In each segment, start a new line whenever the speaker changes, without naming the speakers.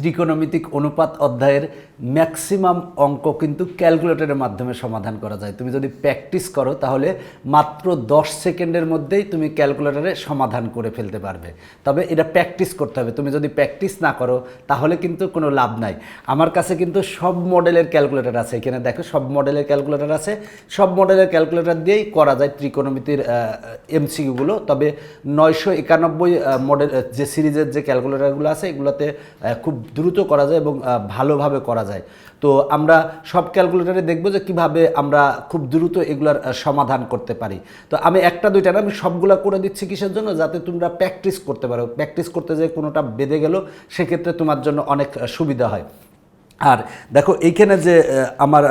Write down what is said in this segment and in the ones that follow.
ত্রিকোণমিতিক অনুপাত অধ্যায়ের ম্যাক্সিমাম অঙ্ক কিন্তু ক্যালকুলেটরের মাধ্যমে সমাধান করা যায়। তুমি যদি প্র্যাকটিস করো, তাহলে মাত্র দশ সেকেন্ডের মধ্যেই তুমি ক্যালকুলেটরে সমাধান করে ফেলতে পারবে। তবে এটা প্র্যাকটিস করতে হবে। তুমি যদি প্র্যাকটিস না করো, তাহলে কিন্তু কোনো লাভ নাই। আমার কাছে কিন্তু সব মডেলের ক্যালকুলেটর আছে। এখানে দেখো, সব মডেলের ক্যালকুলেটর আছে। সব মডেলের ক্যালকুলেটর দিয়েই করা যায় ত্রিকোণমিতির এমসিকিউগুলো। তবে নয়শো একানব্বই মডেল যে সিরিজের যে ক্যালকুলেটরগুলো আছে, এগুলোতে খুব দ্রুত করা যায় এবং ভালোভাবে করা যায়। তো আমরা সব ক্যালকুলেটারে দেখব যে কীভাবে আমরা খুব দ্রুত এগুলার সমাধান করতে পারি। তো আমি একটা, দুইটা না, আমি সবগুলো করে দিচ্ছি কিসের জন্য? যাতে তোমরা প্র্যাকটিস করতে পারো। প্র্যাকটিস করতে যে কোনোটা বেঁধে গেল, সেক্ষেত্রে তোমার জন্য অনেক সুবিধা হয়। আর দেখো, এইখানে যে আমার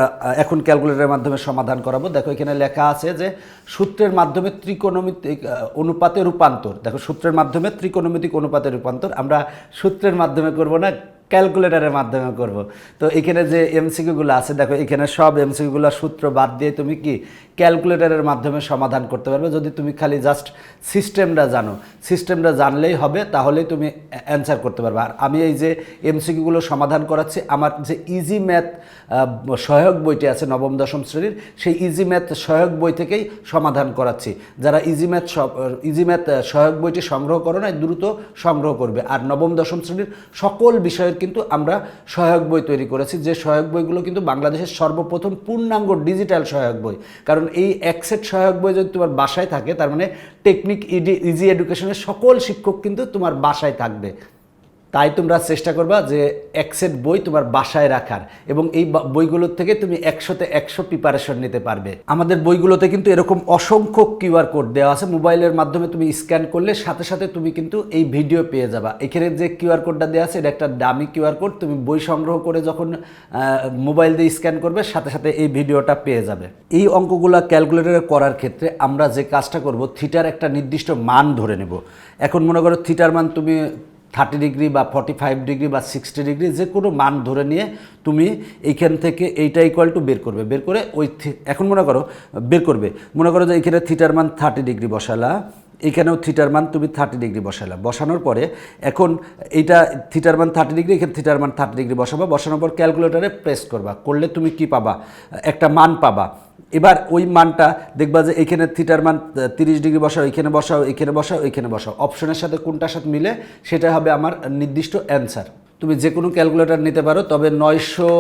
এখন ক্যালকুলেটরের মাধ্যমে সমাধান করাবো, দেখো, এখানে লেখা আছে যে সূত্রের মাধ্যমে ত্রিকোণমিতিক অনুপাতে রূপান্তর। দেখো, সূত্রের মাধ্যমে ত্রিকোণমিতিক অনুপাতে রূপান্তর। আমরা সূত্রের মাধ্যমে করব না ক্যালকুলেটরের মাধ্যমে করব। তো এখানে যে এমসিকিউগুলো আছে, দেখো এখানে সব এমসিকিউগুলো সূত্র বাদ দিয়ে তুমি কি ক্যালকুলেটারের মাধ্যমে সমাধান করতে পারবে। যদি তুমি খালি জাস্ট সিস্টেমটা জানো, সিস্টেমটা জানলেই হবে, তাহলেই তুমি অ্যান্সার করতে পারবে। আর আমি এই যে এমসিকিউগুলো সমাধান করাচ্ছি, আমার যে ইজি ম্যাথ সহায়ক বইটি আছে নবম, দশম শ্রেণির, সেই ইজি ম্যাথ সহায়ক বই থেকেই সমাধান করাচ্ছি। যারা ইজি ম্যাথ ইজি ম্যাথ সহায়ক বইটি সংগ্রহ করো না দ্রুত সংগ্রহ করবে। আর নবম, দশম শ্রেণির সকল বিষয়ের কিন্তু আমরা সহায়ক বই তৈরি করেছি, যে সহায়ক বইগুলো কিন্তু বাংলাদেশের সর্বপ্রথম পূর্ণাঙ্গ ডিজিটাল সহায়ক বই। কারণ এই একসেট সহায়ক বই যদি তোমার বাসায় থাকে, তার মানে টেকনিক ইজি এডুকেশনের সকল শিক্ষক কিন্তু তোমার বাসায় থাকবে। তাই তোমরা চেষ্টা করবা যে এক সেট বই তোমার বাসায় রাখার এবং এই বইগুলোর থেকে তুমি একশোতে একশো প্রিপারেশন নিতে পারবে। আমাদের বইগুলোতে কিন্তু এরকম অসংখ্য কিউআর কোড দেওয়া আছে। মোবাইলের মাধ্যমে তুমি স্ক্যান করলে সাথে সাথে তুমি কিন্তু এই ভিডিও পেয়ে যাবা। এখানে যে কিউআর কোডটা দেওয়া আছে, এটা একটা দামি কিউআর কোড। তুমি বই সংগ্রহ করে যখন মোবাইল দিয়ে স্ক্যান করবে, সাথে সাথে এই ভিডিওটা পেয়ে যাবে। এই অঙ্কগুলো ক্যালকুলেটরে করার ক্ষেত্রে আমরা যে কাজটা করব থিটার একটা নির্দিষ্ট মান ধরে নেব। এখন মনে করো থিটার মান তুমি থার্টি ডিগ্রি বা ফর্টি ফাইভ ডিগ্রি বা সিক্সটি ডিগ্রি, যে কোনো মান ধরে নিয়ে তুমি এইখান থেকে এইটা ইকুয়াল টু বের করবে। বের করে ওই এখন মনে করো, বের করবে। মনে করো যে এইখানে থিটার মান থার্টি ডিগ্রি বসালা। এখানেও থিটার মান তুমি থার্টি ডিগ্রি বসালা বসানোর পরে এখন এইটা থিটার মান থার্টি ডিগ্রি এখানে থিটার মান থার্টি ডিগ্রি বসাবা। বসানোর পর ক্যালকুলেটারে প্রেস করবা। করলে তুমি কি পাবা? একটা মান পাবা। এবার ওই মানটা দেখবা যে এখানে থিটার মান তিরিশ ডিগ্রি বসাও, এখানে বসাও এখানে বসাও এখানে বসাও। অপশনের সাথে কোনটার সাথে মিলে সেটা হবে আমার নির্দিষ্ট অ্যান্সার তুমি যে কোনো ক্যালকুলেটর নিতে পারো, তবে নয়শো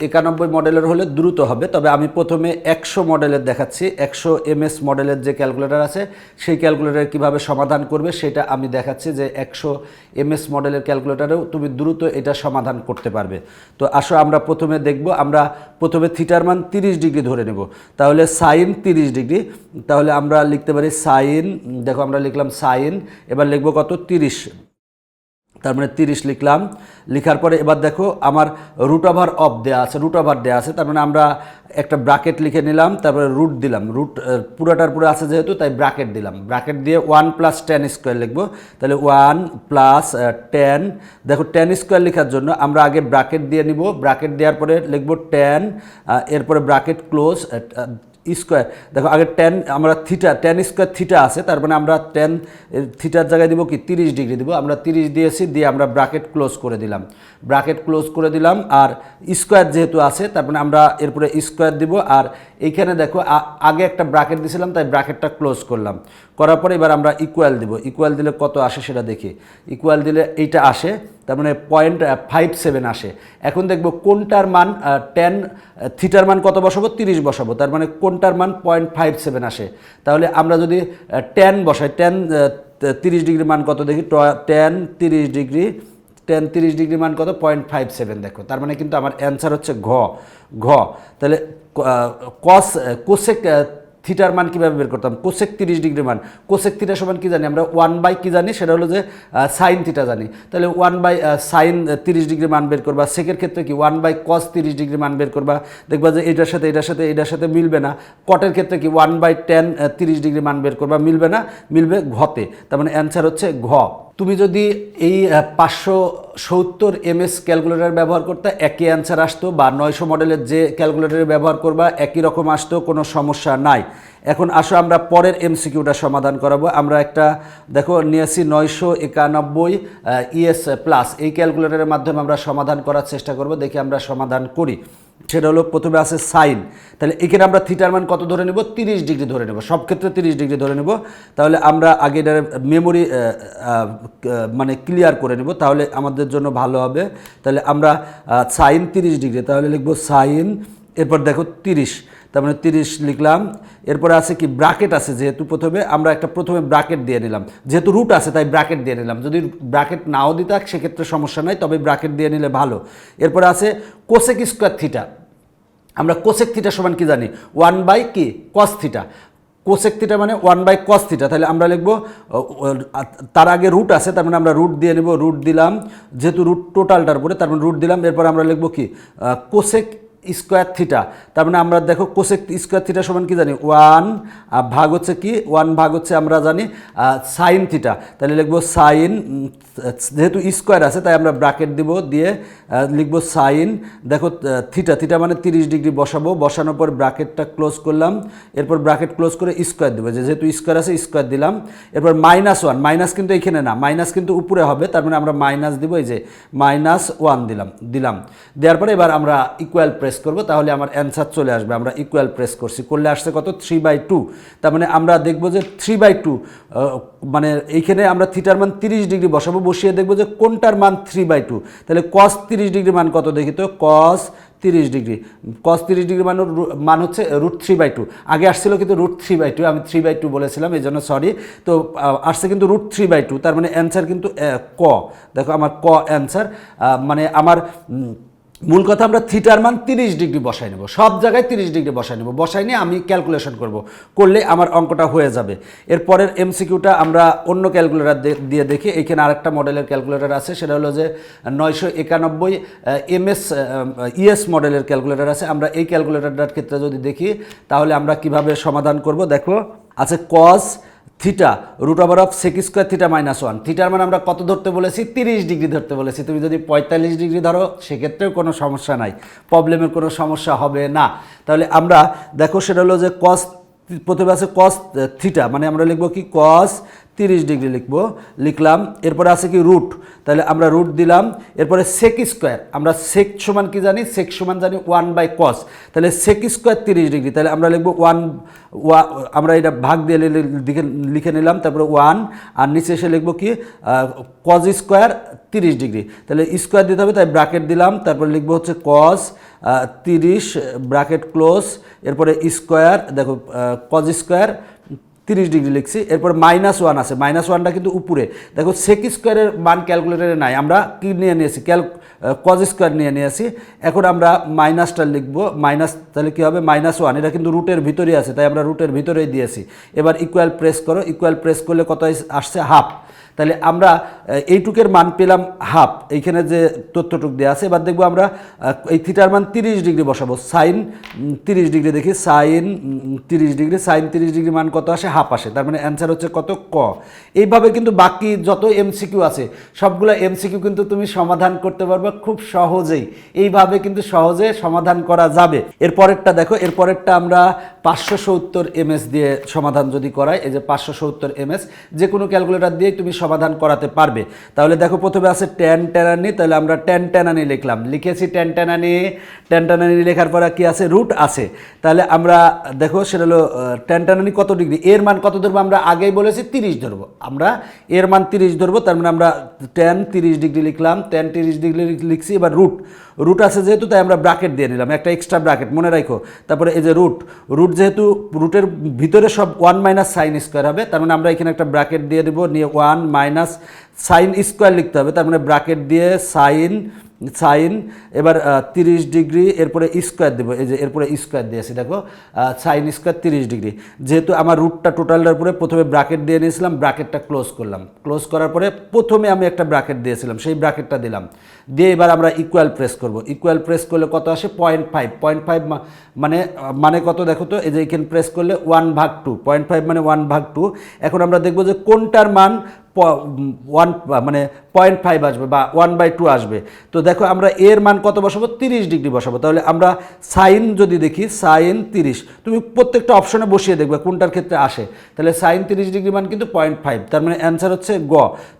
একানব্বই মডেলের হলে দ্রুত হবে, তবে আমি প্রথমে একশো মডেলের দেখাচ্ছি, একশো এমএস মডেলের যে ক্যালকুলেটর আছে, সেই ক্যালকুলেটর কীভাবে সমাধান করবে সেটা আমি দেখাচ্ছি যে একশো এমএস মডেলের ক্যালকুলেটরেও তুমি দ্রুত এটা সমাধান করতে পারবে। তো আসো আমরা প্রথমে দেখব, আমরা প্রথমে থিটার মান তিরিশ ডিগ্রি ধরে নেব, তাহলে সাইন তিরিশ ডিগ্রি, তাহলে আমরা লিখতে পারি সাইন, দেখো আমরা লিখলাম সাইন, এবার লিখব কত? তিরিশ। তার মানে তিরিশ লিখলাম। লিখার পরে এবার দেখো আমার রুট ওভার অফ দেওয়া আছে রুট ওভার দেওয়া আছে, তার মানে আমরা একটা ব্রাকেট লিখে নিলাম, তারপরে রুট দিলাম। রুট পুরোটার পুরো আছে যেহেতু, তাই ব্রাকেট দিলাম। ব্রাকেট দিয়ে ওয়ান প্লাস টেন স্কোয়ার লিখব। তাহলে ওয়ান প্লাস টেন দেখো টেন স্কোয়ার লেখার জন্য আমরা আগে ব্রাকেট দিয়ে নিব। ব্রাকেট দেওয়ার পরে লিখব টেন এরপরে ব্রাকেট ক্লোজ স্কোয়ার দেখো, আগে টেন আমরা থিটা টেন স্কোয়ার থিটা আছে, তার মানে আমরা টেন থিটার জায়গায় দিব কি? তিরিশ ডিগ্রি দিব। আমরা তিরিশ দিয়েছি, দিয়ে আমরা ব্রাকেট ক্লোজ করে দিলাম। ব্রাকেট ক্লোজ করে দিলাম, আর স্কোয়ার যেহেতু আছে, তার মানে আমরা এরপরে স্কোয়ার দিব। আর এইখানে দেখো আগে একটা ব্রাকেট দিয়েছিলাম তাই ব্রাকেটটা ক্লোজ করলাম। করার পরে এবার আমরা ইকুয়াল দিব। ইকুয়াল দিলে কত আসে সেটা দেখি। ইকুয়াল দিলে এইটা আসে তার মানে পয়েন্ট ফাইভ সেভেন আসে। এখন দেখব কোনটার মান টেন থিটার মান কত বসাবো? তিরিশ বসাবো। তার মানে কোনটার মান পয়েন্ট ফাইভ সেভেন আসে। তাহলে আমরা যদি টেন বসাই টেন তিরিশ ডিগ্রি মান কত দেখি? টেন তিরিশ ডিগ্রি টেন তিরিশ ডিগ্রি মান কত? পয়েন্ট ফাইভ সেভেন দেখো। তার মানে কিন্তু আমার অ্যান্সার হচ্ছে ঘ। ঘ। তাহলে কস কোসেক থিটার মান কীভাবে বের করতাম? কোসেক তিরিশ ডিগ্রি মান। কোসেক থিটা সমান কী জানি? আমরা ওয়ান বাই কী জানি? সেটা হলো যে সাইন থিটা জানি। তাহলে ওয়ান বাই সাইন তিরিশ ডিগ্রি মান বের করবা। সেকের ক্ষেত্রে কি? ওয়ান বাই কস তিরিশ ডিগ্রি মান বের করবা। দেখবা যে এটার সাথে এটার সাথে এটার সাথে মিলবে না। কটের ক্ষেত্রে কি? ওয়ান বাই টেন তিরিশ ডিগ্রি মান বের করবা। মিলবে না? মিলবে ঘতে তার মানে অ্যান্সার হচ্ছে ঘ। তুমি যদি এই পাঁচশো সত্তর এমএস ক্যালকুলেটর ব্যবহার করতে একই অ্যান্সার আসতো বা নয়শো মডেলের যে ক্যালকুলেটর ব্যবহার করবা, একই রকম আসতো, কোনো সমস্যা নাই। এখন আসো আমরা পরের এমসিকিউটা সমাধান করাবো। আমরা একটা, দেখো, নিয়েছি নয়শো একানব্বই ইএস প্লাস এই ক্যালকুলেটরের মাধ্যমে আমরা সমাধান করার চেষ্টা করব। দেখি আমরা সমাধান করি। সেটা হলো প্রথমে আছে সাইন। তাহলে এখানে আমরা থিটার মান কত ধরে নেব? তিরিশ ডিগ্রি ধরে নেব। সব ক্ষেত্রে তিরিশ ডিগ্রি ধরে নেব। তাহলে আমরা আগে এটার মেমোরি মানে ক্লিয়ার করে নেব। তাহলে আমাদের জন্য ভালো হবে। তাহলে আমরা সাইন তিরিশ ডিগ্রি। তাহলে লিখব সাইন। এরপর দেখো তিরিশ। তার মানে তিরিশ লিখলাম। এরপরে আছে কি ব্রাকেট আছে যেহেতু প্রথমে, আমরা একটা প্রথমে ব্রাকেট দিয়ে নিলাম। যেহেতু রুট আছে, তাই ব্রাকেট দিয়ে নিলাম। যদি ব্রাকেট নাও দিতাক সেক্ষেত্রে সমস্যা নাই, তবে ব্রাকেট দিয়ে নিলে ভালো। এরপরে আছে কোসেক স্কোয়ার থিটা। আমরা কোসেক থিটা সমান কি জানি? ওয়ান বাই কি? Cos theta. কোসেক থিটা মানে ওয়ান বাই কস থিটা। তাহলে আমরা লিখব তার আগে রুট আছে, তার মানে আমরা রুট দিয়ে নেব, রুট দিলাম। যেহেতু রুট টোটালটার উপরে, তার মানে রুট দিলাম। এরপর আমরা লিখব কি? কোসেক স্কোয়ার থিটা তার মানে আমরা দেখো কোসেক স্কোয়ার থিটা সমান কি জানি? ওয়ান ভাগ হচ্ছে কি? ওয়ান ভাগ হচ্ছে আমরা জানি সাইন থিটা তাহলে লিখব সাইন যেহেতু স্কোয়ার আছে, তাই আমরা ব্রাকেট দিব দিয়ে লিখব সাইন দেখো থিটা থিটা মানে তিরিশ ডিগ্রি বসাবো। বসানোর পর ব্রাকেটটা ক্লোজ করলাম। এরপর ব্রাকেট ক্লোজ করে স্কোয়ার দেবো। যেহেতু স্কোয়ার আছে স্কোয়ার দিলাম। এরপর মাইনাস ওয়ান মাইনাস কিন্তু এখানে না। মাইনাস কিন্তু উপরে হবে। তার মানে আমরা মাইনাস দিব, এই যে মাইনাস ওয়ান দিলাম দিলাম। দেওয়ার পরে এবার আমরা ইকুয়াল প্রেস করব, তাহলে আমার অ্যান্সার চলে আসবে। আমরা ইকুয়াল প্রেস করছি। করলে আসছে কত? থ্রি বাই টু তার মানে আমরা দেখব যে থ্রি বাই টু মানে এইখানে আমরা থিটার মান তিরিশ ডিগ্রি বসাবো, বসিয়ে দেখব যে কোনটার মান থ্রি বাই টু তাহলে কস তিরিশ ডিগ্রি মান কত দেখি তো? কস তিরিশ ডিগ্রি। কস তিরিশ ডিগ্রি মান মান হচ্ছে রুট থ্রি বাই টু আগে আসছিল কিন্তু রুট থ্রি বাই টু আমি থ্রি বাই টু বলেছিলাম এই জন্য সরি তো আসছে কিন্তু রুট থ্রি বাই টু তার মানে অ্যান্সার কিন্তু ক। দেখো আমার ক অ্যান্সার মানে আমার মূল কথা আমরা থিটার মান তিরিশ ডিগ্রি বসাই নেব। সব জায়গায় তিরিশ ডিগ্রি বসাই নেব। বসাই নিয়ে আমি ক্যালকুলেশন করব। করলে আমার অঙ্কটা হয়ে যাবে। এরপরের এমসিকিউটা আমরা অন্য ক্যালকুলেটার দিয়ে দেখি। এখানে আরেকটা মডেলের ক্যালকুলেটার আছে। সেটা হলো যে নয়শো একানব্বই এমএস ইএস মডেলের ক্যালকুলেটর আছে। আমরা এই ক্যালকুলেটরটার ক্ষেত্রে যদি দেখি, তাহলে আমরা কীভাবে সমাধান করব? দেখো, আছে cos theta root over of sec square theta minus one থিটার মানে আমরা কত ধরতে বলেছি? তিরিশ ডিগ্রি ধরতে বলেছি। তুমি যদি পঁয়তাল্লিশ ডিগ্রি ধরো, সেক্ষেত্রেও কোনো সমস্যা নাই। প্রবলেমের কোনো সমস্যা হবে না। তাহলে আমরা দেখো সেটা হলো যে কস প্রথমে আছে কস থিটা মানে আমরা লিখব কি? কস তিরিশ ডিগ্রি লিখব, লিখলাম, এরপরে আছে কি রুট তাহলে আমরা রুট দিলাম, এরপরে সেক স্কোয়ার আমরা সেক সমান কি জানি সেক সমান জানি ওয়ান বাই কস তাহলে সেক স্কোয়ার তিরিশ ডিগ্রি, তাহলে আমরা লিখব ওয়ান আমরা এটা ভাগ দিয়ে লিখে নিলাম, তারপরে ওয়ান আর নিচে এসে লিখব কি কজ স্কোয়ার তিরিশ ডিগ্রি, তাহলে স্কোয়ার দিতে হবে, তাই ব্রাকেট দিলাম, তারপরে লিখব হচ্ছে কস তিরিশ ব্রাকেট ক্লোজ এরপরে স্কোয়ার দেখো কজ স্কোয়ার তিরিশ ডিগ্রি লিখছি, এরপর মাইনাস ওয়ান আছে। মাইনাস ওয়ানটা কিন্তু উপরে। দেখো সেক স্কোয়ারের মান ক্যালকুলেটারে নাই। আমরা কি নিয়ে নিয়েছি? ক্যাল কজ স্কোয়ার নিয়ে নিয়েছি। এখন আমরা মাইনাসটা লিখব। মাইনাস তাহলে কী হবে? মাইনাস ওয়ান এটা কিন্তু রুটের ভিতরেই আছে, তাই আমরা রুটের ভিতরেই দিয়েছি। এবার ইকুয়াল প্রেস করো। ইকুয়াল প্রেস করলে কত আসছে? হাফ তাহলে আমরা এইটুকের মান পেলাম হাফ। এইখানে যে তথ্যটুক দেওয়া আছে, এবার দেখব আমরা এই থিটার মান তিরিশ ডিগ্রি বসাবো। সাইন তিরিশ ডিগ্রি দেখি, সাইন তিরিশ ডিগ্রি, সাইন তিরিশ ডিগ্রি মান কত আসে? হাফ আসে। তার মানে অ্যান্সার হচ্ছে কত? ক। এইভাবে কিন্তু বাকি যত এমসিকিউ আছে, সবগুলো এমসিকিউ কিন্তু তুমি সমাধান করতে পারবে খুব সহজেই। এইভাবে কিন্তু সহজে সমাধান করা যাবে। এরপরেরটা দেখো, এরপরেরটা আমরা পাঁচশো সত্তর এমএস দিয়ে সমাধান যদি করাই, এই যে পাঁচশো সত্তর এমএস যে কোনো ক্যালকুলেটর দিয়ে তুমি সমাধান করাতে পারবে। তাহলে দেখো প্রথমে আছে টেন টেনানি, তাহলে আমরা টেন টেনানি লিখলাম। লিখেছি টেন টেনানি টেন টেনানি লেখার পরে কি আছে? রুট আছে। তাহলে আমরা দেখো সেটা হলো টেন টেনানি কত ডিগ্রি? এর মান কত ধরবো? আমরা আগেই বলেছি তিরিশ ধরবো। আমরা এর মান তিরিশ ধরবো, তার মানে আমরা টেন তিরিশ ডিগ্রি লিখলাম, টেন তিরিশ ডিগ্রি লিখছি, এবার রুট। রুট আছে যেহেতু, তাই আমরা ব্রাকেট দিয়ে নিলাম, একটা এক্সট্রা ব্রাকেট মনে রাখো। তারপরে এই যে রুট রুট যেহেতু রুটের ভিতরে সব ওয়ান মাইনাস সাইন স্কোয়ার হবে, তার মানে আমরা এখানে একটা ব্রাকেট দিয়ে দেবো, নিয়ে ওয়ান মাইনাস সাইন স্কোয়ার লিখতে হবে, তার মানে ব্রাকেট দিয়ে সাইন সাইন, এবার তিরিশ ডিগ্রি, এরপরে স্কোয়ার দেবো, এই যে এরপরে স্কোয়ার দিয়েছি দেখো সাইন স্কোয়ার তিরিশ ডিগ্রি। যেহেতু আমার রুটটা টোটালটার উপরে প্রথমে ব্রাকেট দিয়ে নিয়েছিলাম ব্রাকেটটা ক্লোজ করলাম। ক্লোজ করার পরে প্রথমে আমি একটা ব্রাকেট দিয়েছিলাম, সেই ব্রাকেটটা দিলাম। দিয়ে এবার আমরা ইকুয়াল প্রেস করব। ইকুয়াল প্রেস করলে কত আসে? পয়েন্ট ফাইভ পয়েন্ট ফাইভ মানে মানে কত দেখো তো? এই যে এখানে প্রেস করলে ওয়ান ভাগ টু পয়েন্ট ফাইভ মানে ওয়ান ভাগ টু এখন আমরা দেখব যে কোনটার মান ওয়ান মানে পয়েন্ট ফাইভ আসবে বা ওয়ান বাই টু আসবে। তো দেখো আমরা এর মান কত বসাবো? তিরিশ ডিগ্রি বসাবো। তাহলে আমরা সাইন যদি দেখি সাইন তিরিশ। তুমি প্রত্যেকটা অপশনে বসিয়ে দেখবে কোনটার ক্ষেত্রে আসে। তাহলে সাইন তিরিশ ডিগ্রি মান কিন্তু পয়েন্ট ফাইভ তার মানে অ্যান্সার হচ্ছে গ।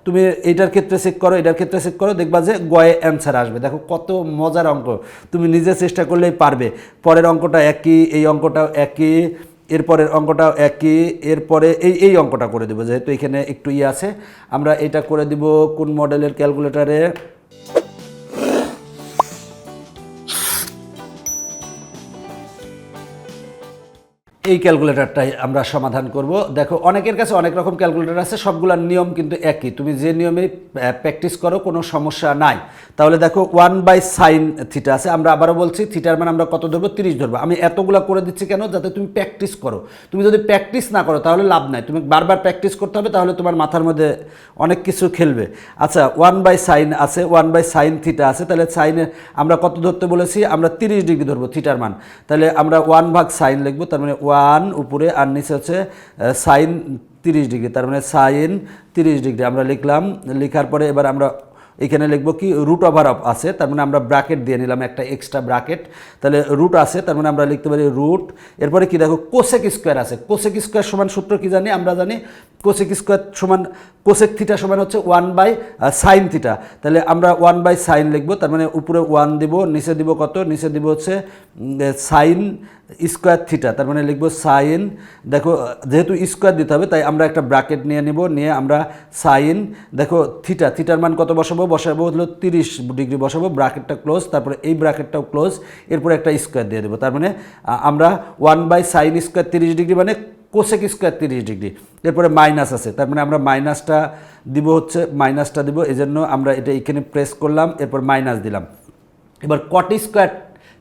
তুমি এটার ক্ষেত্রে চেক করো, এটার ক্ষেত্রে চেক করো, দেখবা যে গয়ে অ্যান্সার আসবে। দেখো কত মজার অঙ্ক। তুমি নিজে চেষ্টা করলেই পারবে। পরের অঙ্কটা একই, এই অঙ্কটাও একই। এরপরের অঙ্কটা একই, এরপরে এই এই অঙ্কটা করে দেবো, যেহেতু এখানে একটু ইয়ে আছে। আমরা এটা করে দিব কোন মডেলের ক্যালকুলেটারে এই ক্যালকুলেটরটাই আমরা সমাধান করব। দেখো, অনেকের কাছে অনেক রকম ক্যালকুলেটর আছে, সবগুলোর নিয়ম কিন্তু একই। তুমি যে নিয়মে প্র্যাকটিস করো, কোনো সমস্যা নাই। তাহলে দেখো ওয়ান বাই সাইন থিটা আছে, আমরা আবারও বলছি থিটার মানে আমরা কত ধরবো? তিরিশ ধরবো। আমি এতগুলো করে দিচ্ছি কেন? যাতে তুমি প্র্যাকটিস করো। তুমি যদি প্র্যাকটিস না করো, তাহলে লাভ নাই। তুমি বারবার প্র্যাকটিস করতে হবে, তাহলে তোমার মাথার মধ্যে অনেক কিছু খেলবে। আচ্ছা ওয়ান বাই সাইন আছে ওয়ান বাই সাইন থিটা আছে, তাহলে সাইনে আমরা কত ধরতে বলেছি? আমরা তিরিশ ডিগ্রি ধরবো থিটার মান। তাহলে আমরা ওয়ান ভাগ সাইন লিখব, তার মানে ওয়ান উপরে আর নিচে হচ্ছে সাইন তিরিশ ডিগ্রি, তার মানে সাইন তিরিশ ডিগ্রি। আমরা লিখলাম, লেখার পরে এবার আমরা এখানে লিখব কি রুট ওভার অফ আছে, তার মানে আমরা ব্র্যাকেট দিয়ে নিলাম একটা এক্সট্রা ব্র্যাকেট তাহলে রুট আছে, তার মানে আমরা লিখতে পারি রুট এরপরে কি দেখো কোসেক স্কোয়ার আছে। কোসেক স্কোয়ার সমান সূত্র কি জানি, আমরা জানি কোসেক স্কোয়ার সমান কোসেক থিটা সমান হচ্ছে ওয়ান বাই সাইন থিটা তাহলে আমরা ওয়ান বাই সাইন লিখব, তার মানে উপরে ওয়ান দিব, নিচে দিব কত? নিচে দিব হচ্ছে সাইন স্কোয়ার থিটা, তার মানে লিখব সাইন দেখো যেহেতু স্কোয়ার দিতে হবে, তাই আমরা একটা ব্র্যাকেট নিয়ে নিব, নিয়ে আমরা সাইন দেখো থিটা, থিটার মান কত বসাবো? বসাবো হলো তিরিশ ডিগ্রি বসাবো, ব্র্যাকেটটা ক্লোজ, তারপরে এই ব্র্যাকেটটাও ক্লোজ, এরপরে একটা স্কোয়ার দিয়ে দেবো, তার মানে আমরা ওয়ান বাই সাইন স্কোয়ার তিরিশ ডিগ্রি মানে কোসেক স্কোয়ার তিরিশ ডিগ্রি, এরপরে মাইনাস আছে, তার মানে আমরা মাইনাসটা দিব হচ্ছে, মাইনাসটা দিব এই জন্য আমরা এটা এখানে প্রেস করলাম, এরপর মাইনাস দিলাম, এবার কট স্কোয়ার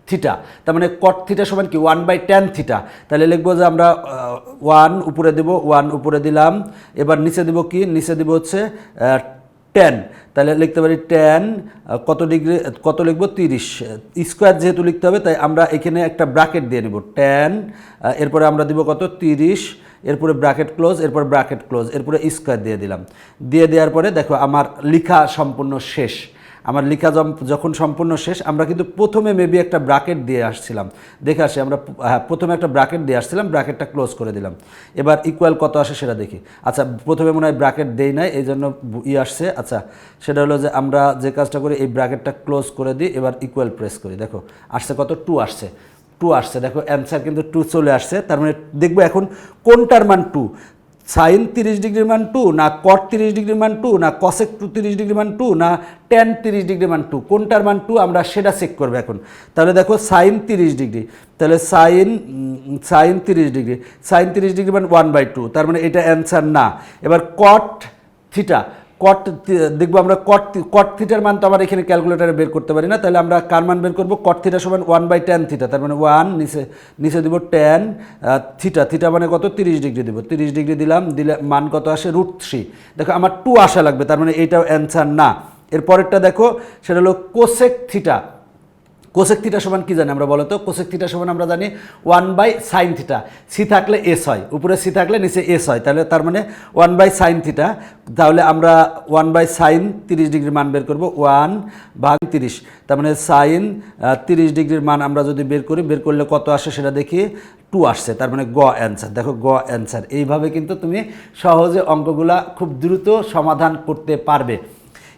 থিটা তার মানে কট থিটা সমান কি? ওয়ান বাই টেন থিটা তাহলে লিখব যে আমরা ওয়ান উপরে দেব ওয়ান উপরে দিলাম। এবার নিচে দেব কি? নিচে দেব হচ্ছে টেন তাহলে লিখতে পারি টেন কত ডিগ্রি, কত লিখব? তিরিশ। স্কোয়ার যেহেতু লিখতে হবে, তাই আমরা এখানে একটা ব্র্যাকেট দিয়ে নেব টেন এরপরে আমরা দিব কত? তিরিশ। এরপরে ব্র্যাকেট ক্লোজ এরপর ব্র্যাকেট ক্লোজ এরপরে স্কোয়ার দিয়ে দিলাম। দিয়ে দেওয়ার পরে দেখো, আমার লেখা সম্পূর্ণ শেষ। আমার লেখা যখন সম্পূর্ণ শেষ, আমরা কিন্তু প্রথমে মেবি একটা ব্র্যাকেট দিয়ে আসছিলাম। দেখে আসি, আমরা হ্যাঁ প্রথমে একটা ব্র্যাকেট দিয়ে আসছিলাম ব্র্যাকেটটা ক্লোজ করে দিলাম। এবার ইকুয়াল কত আসে সেটা দেখি। আচ্ছা প্রথমে মনে হয় ব্র্যাকেট দেই নাই, এই জন্য ই আসছে। আচ্ছা সেটা হলো যে আমরা যে কাজটা করি, এই ব্র্যাকেটটা ক্লোজ করে দিই, এবার ইকুয়াল প্রেস করি। দেখো, আসছে কত? টু আসছে। টু আসছে। দেখো অ্যান্সার কিন্তু টু চলে আসছে। তার মানে দেখব এখন কোনটার মান টু সাইন তিরিশ ডিগ্রি মান টু না কট তিরিশ ডিগ্রি মান টু না কসেক টু তিরিশ ডিগ্রি মান টু না টেন তিরিশ ডিগ্রি মান টু কোনটার মান টু আমরা সেটা চেক করব এখন। তাহলে দেখো সাইন তিরিশ ডিগ্রি, তাহলে সাইন সাইন তিরিশ ডিগ্রি, সাইন তিরিশ ডিগ্রি মান ওয়ান বাই টু তার মানে এটা অ্যান্সার না। এবার কট থিটা কট দেখব আমরা কট কট থিটার মান তো আমরা এখানে ক্যালকুলেটারে বের করতে পারি না, তাহলে আমরা কার মান বের করব? কট থিটা সমান ওয়ান বাই টেন থিটা তার মানে ওয়ান নিচে নিচে দিব টেন থিটা থিটা মানে কত? তিরিশ ডিগ্রি দিব। তিরিশ ডিগ্রি দিলাম, দিলে মান কত আসে? রুট থ্রি দেখো, আমার টু আসা লাগবে, তার মানে এইটাও অ্যান্সার না। এরপরেরটা দেখো, সেটা হলো কোসেক থিটা কোসেক থিটা সমান কি জানি আমরা বলো তো? কোসেক থিটা সমান আমরা জানি one by sine theta C থাকলে এস হয়, উপরে সি থাকলে নিচে এস হয়। তাহলে তার মানে ওয়ান বাই সাইন থিটা তাহলে আমরা ওয়ান বাই সাইন তিরিশ ডিগ্রির মান বের করব ওয়ান ভাগ তিরিশ। তার মানে সাইন তিরিশ ডিগ্রির মান আমরা যদি বের করি, বের করলে কত আসে সেটা দেখি টু আসছে। তার মানে গ অ্যান্সার দেখো গ অ্যান্সার এইভাবে কিন্তু তুমি সহজে অঙ্কগুলা খুব দ্রুত সমাধান করতে পারবে।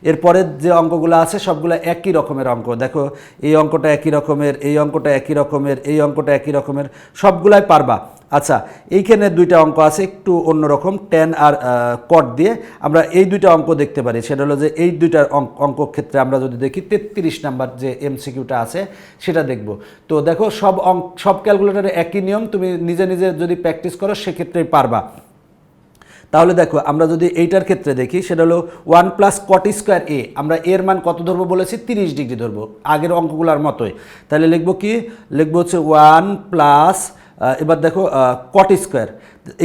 এরপরের যে অঙ্কগুলো আছে, সবগুলো একই রকমের অঙ্ক। দেখো, এই অঙ্কটা একই রকমের, এই অঙ্কটা একই রকমের, এই অঙ্কটা একই রকমের, সবগুলাই পারবা। আচ্ছা এইখানে দুইটা অঙ্ক আছে, একটু অন্যরকম টেন আর কট দিয়ে। আমরা এই দুইটা অঙ্ক দেখতে পারি, সেটা হলো যে এই দুইটার অঙ্ক ক্ষেত্রে আমরা যদি দেখি, তেত্রিশ নাম্বার যে এমসিকিউটা আছে, সেটা দেখব। তো দেখো, সব অঙ্ক, সব ক্যালকুলেটারে একই নিয়ম, তুমি নিজে নিজে যদি প্র্যাকটিস করো, সেক্ষেত্রেই পারবা। তাহলে দেখো, আমরা যদি এইটার ক্ষেত্রে দেখি, সেটা হলো ওয়ান প্লাস কট স্কোয়ার এ আমরা এর মান কত ধরবো বলেছি? তিরিশ ডিগ্রি ধরবো, আগের অঙ্কগুলোর মতোই। তাহলে লিখব কি? লিখব হচ্ছে ওয়ান প্লাস এবার দেখো কট স্কোয়ার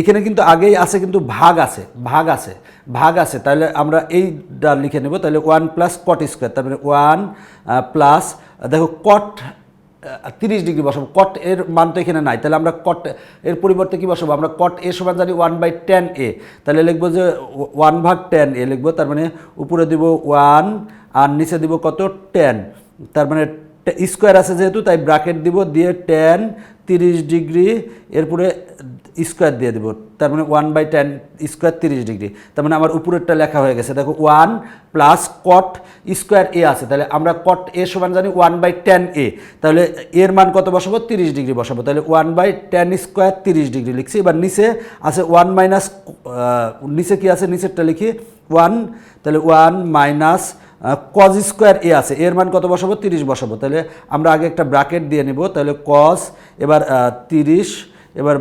এখানে কিন্তু আগেই আছে, কিন্তু ভাগ আছে ভাগ আছে ভাগ আছে। তাহলে আমরা এই এইটা লিখে নেব, তাহলে ওয়ান প্লাস কট স্কোয়ার তার মানে ওয়ান প্লাস দেখো কট তিরিশ ডিগ্রি বসাবো। কট এর মান তো এখানে নাই। তাহলে আমরা কট এর পরিবর্তে কি বসাবো? আমরা কট এ সমান জানি ওয়ান বাই টেন এ তাহলে লিখব যে ওয়ান ভাগ টেন এ লিখব, তার মানে উপরে দিব ওয়ান আর নিচে দিব কত? টেন তার মানে স্কোয়ার আছে যেহেতু, তাই ব্রাকেট দিব দিয়ে টেন তিরিশ ডিগ্রি, এরপরে স্কোয়ার দিয়ে দেবো। তার মানে ওয়ান বাই টেন স্কোয়ার তিরিশ ডিগ্রি। তার মানে আমার উপরেরটা লেখা হয়ে গেছে। দেখো ওয়ান প্লাস কট স্কোয়ার এ আছে। তাহলে আমরা কট এ সমান জানি ওয়ান বাই টেন এ তাহলে এর মান কত বসাবো? তিরিশ ডিগ্রি বসাবো। তাহলে ওয়ান বাই টেন স্কোয়ার তিরিশ ডিগ্রি লিখছি। এবার নিচে আছে ওয়ান মাইনাস নিচে কি আছে? নিচেরটা লিখি। ওয়ান তাহলে ওয়ান মাইনাস কজ স্কোয়ার এ আছে। এর মান কত বসাবো? তিরিশ বসাবো। তাহলে আমরা আগে একটা ব্রাকেট দিয়ে নিব। তাহলে কস এবার তিরিশ এবার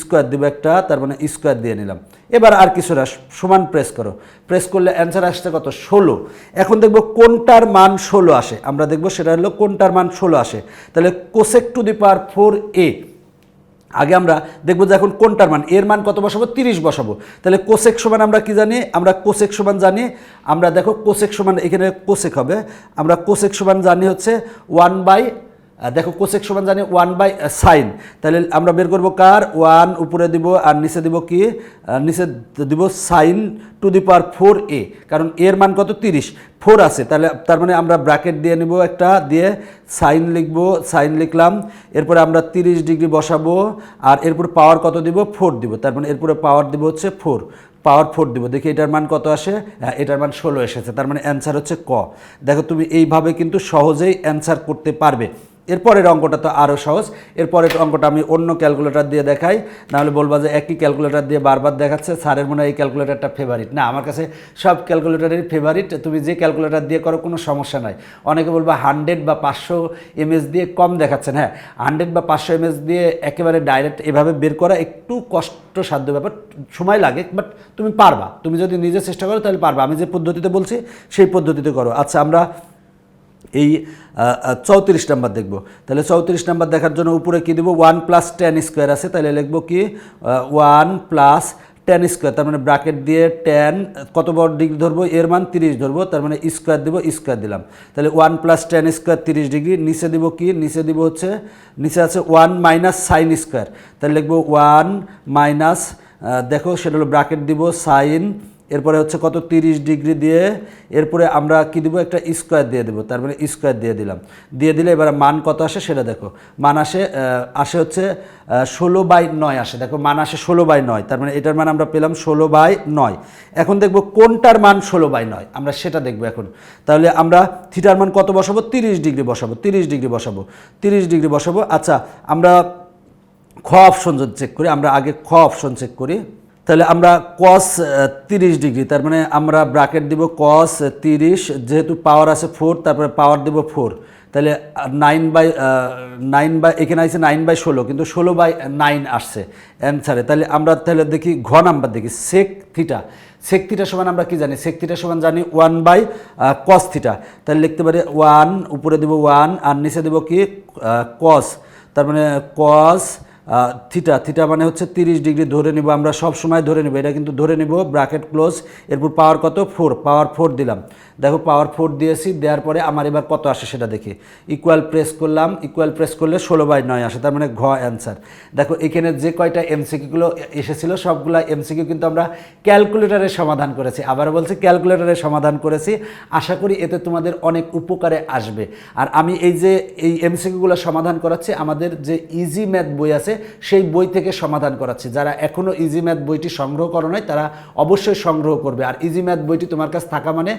স্কোয়ার দেবো একটা, তার মানে স্কোয়ার দিয়ে নিলাম। এবার আর কিছু না সমান প্রেস করো। প্রেস করলে অ্যান্সার আসছে কত? ষোলো। এখন দেখব কোনটার মান ষোলো আসে। আমরা দেখব সেটা হলো কোনটার মান ষোলো আসে। তাহলে cosec to the power four এ আগে আমরা দেখব যে এখন কোনটার মান, এর মান কত বসাবো? তিরিশ বসাবো। তাহলে কোসেক সমান আমরা কি জানি? আমরা কোসেক সমান জানি, আমরা দেখো কোসেক সমান, এখানে কোসেক হবে। আমরা কোসেক সমান জানি হচ্ছে ওয়ান বাই দেখো কোসেক সমান জানি ওয়ান বাই সাইন তাহলে আমরা বের করব কার? ওয়ান উপরে দিব আর নিচে দিব কি? নিচে দিব sine to the power four এ কারণ এর মান কত? তিরিশ। ফোর আছে। তাহলে তার মানে আমরা ব্র্যাকেট দিয়ে নিব একটা, দিয়ে সাইন লিখব সাইন লিখলাম। এরপরে আমরা তিরিশ ডিগ্রি বসাবো আর এরপরে পাওয়ার কত দিব? ফোর দিব। তার মানে এরপরে পাওয়ার দিব হচ্ছে ফোর পাওয়ার ফোর দিব। দেখি এটার মান কত আসে? হ্যাঁ এটার মান ষোলো এসেছে। তার মানে অ্যান্সার হচ্ছে ক। দেখো তুমি এইভাবে কিন্তু সহজেই অ্যান্সার করতে পারবে। এরপরের অঙ্কটা তো আরও সহজ। এরপরের অঙ্কটা আমি অন্য ক্যালকুলেটর দিয়ে দেখাই, নাহলে বলবা যে একই ক্যালকুলেটর দিয়ে বারবার দেখাচ্ছে, স্যারের মনে হয় এই ক্যালকুলেটরটা ফেভারিট না, আমার কাছে সব ক্যালকুলেটরের ফেভারিট তুমি যে ক্যালকুলেটর দিয়ে করো কোনো সমস্যা নাই। অনেকে বলবা হান্ড্রেড বা পাঁচশো এমএস দিয়ে কম দেখাচ্ছেন হ্যাঁ হান্ড্রেড বা পাঁচশো এমএস দিয়ে একেবারে ডাইরেক্ট এভাবে বের করা একটু কষ্টসাধ্য ব্যাপার, সময় লাগে বাট তুমি পারবা। তুমি যদি নিজে চেষ্টা করো তাহলে পারবা। আমি যে পদ্ধতিতে বলছি, সেই পদ্ধতিতে করো। আচ্ছা আমরা এই চৌত্রিশ নাম্বার দেখব। তাহলে চৌত্রিশ নাম্বার দেখার জন্য উপরে কি দেবো? ওয়ান প্লাস টেন স্কোয়ার আছে, তাহলে লিখব কি? ওয়ান প্লাস টেন স্কোয়ার, তার মানে ব্রাকেট দিয়ে টেন, কত বড় ডিগ্রি ধরবো? এর মান তিরিশ ধরবো, তার মানে স্কোয়ার দিব, স্কোয়ার দিলাম। তাহলে ওয়ান প্লাস টেন স্কোয়ার তিরিশ ডিগ্রি, নিচে দিব কি? নিচে দিব হচ্ছে, নিচে আছে ওয়ান মাইনাস সাইন স্কোয়ার। তাহলে লিখব ওয়ান মাইনাস দেখো সেটা হলো ব্রাকেট দিব সাইন এরপরে হচ্ছে কত? তিরিশ ডিগ্রি দিয়ে এরপরে আমরা কি দিব? একটা স্কোয়ার দিয়ে দেবো। তার মানে স্কোয়ার দিয়ে দিলাম। দিয়ে দিলে এবার মান কত আসে? সেটা দেখো। মান আসে আসে হচ্ছে ষোলো বাই নয় আসে। দেখো, মান আসে ষোলো বাই নয়। তার মানে এটার মান আমরা পেলাম ষোলো বাই নয়। এখন দেখব কোনটার মান ষোলো বাই নয়? আমরা সেটা দেখব এখন। তাহলে আমরা থিটার মান কত বসাবো? তিরিশ ডিগ্রি বসাবো। তিরিশ ডিগ্রি বসাবো। তিরিশ ডিগ্রি বসাবো। আচ্ছা আমরা খ অপশন যদি চেক করি, আমরা আগে খ অপশন চেক করি। তাহলে আমরা কস তিরিশ ডিগ্রি, তার মানে আমরা ব্রাকেট দিব কস তিরিশ, যেহেতু পাওয়ার আছে ফোর তারপরে পাওয়ার দিব ফোর তাহলে নাইন বাই নাইন বাই এখানে আছে নাইন বাই ষোলো, কিন্তু ষোলো বাই নাইন আসছে। অ্যান্সারে তাহলে আমরা তাহলে দেখি ঘ নাম্বার দেখি সেক থিটা সেক থিটা সমান আমরা কি জানি? সেক থিটা সমান জানি ওয়ান বাই কস থিটা তাহলে লিখতে পারি ওয়ান উপরে দেবো ওয়ান আর নিচে দেবো কি? কস তার মানে কস থিটা থিটা মানে হচ্ছে তিরিশ ডিগ্রি ধরে নিব, আমরা সব সময় ধরে নিব, এটা কিন্তু ধরে নিব, ব্র্যাকেট ক্লোজ, এরপর পাওয়ার কত? ফোর পাওয়ার ফোর দিলাম। দেখো পাওয়ার ফোর দিয়েছি, দেওয়ার পরে আমার এবার কত আসে সেটা দেখি। ইকুয়াল প্রেস করলাম ইকুয়াল প্রেস করলে ষোলো বাই নয় আসে, তার মানে ঘ অ্যান্সার দেখো এখানে যে কয়টা এমসিকিউগুলো এসেছিল, সবগুলা এমসিকিউ কিন্তু আমরা ক্যালকুলেটারে সমাধান করেছি। আবার বলছি ক্যালকুলেটারে সমাধান করেছি। আশা করি এতে তোমাদের অনেক উপকারে আসবে। আর আমি এই যে, এই এমসিকিউগুলো সমাধান করাচ্ছি, আমাদের যে ইজি ম্যাথ বই আছে সেই বই থেকে সমাধান করাচ্ছি। যারা এখনও ইজি ম্যাথ বইটি সংগ্রহ করো নাই, তারা অবশ্যই সংগ্রহ করবে। আর ইজি ম্যাথ বইটি তোমার কাছে থাকা মানে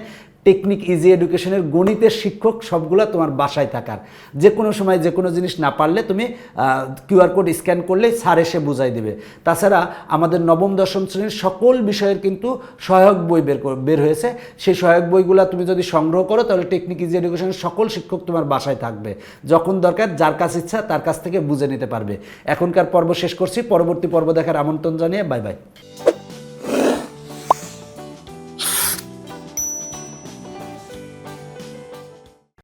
টেকনিক ইজি এডুকেশনের গণিতের শিক্ষক সবগুলো তোমার বাসায় থাকার। যে কোনো সময় যে কোনো জিনিস না পারলে তুমি কিউআর কোড স্ক্যান করলেই স্যার এসে বুঝাই দিবে। তাছাড়া আমাদের নবম, দশম শ্রেণির সকল বিষয়ের কিন্তু সহায়ক বই বের বের হয়েছে। সেই সহায়ক বইগুলো তুমি যদি সংগ্রহ করো, তাহলে টেকনিক ইজি এডুকেশনের সকল শিক্ষক তোমার বাসায় থাকবে। যখন দরকার, যার কাছে ইচ্ছা, তার কাছ থেকে বুঝে নিতে পারবে। এখনকার পর্ব শেষ করছি। পরবর্তী পর্ব দেখার আমন্ত্রণ জানিয়ে বাই বাই।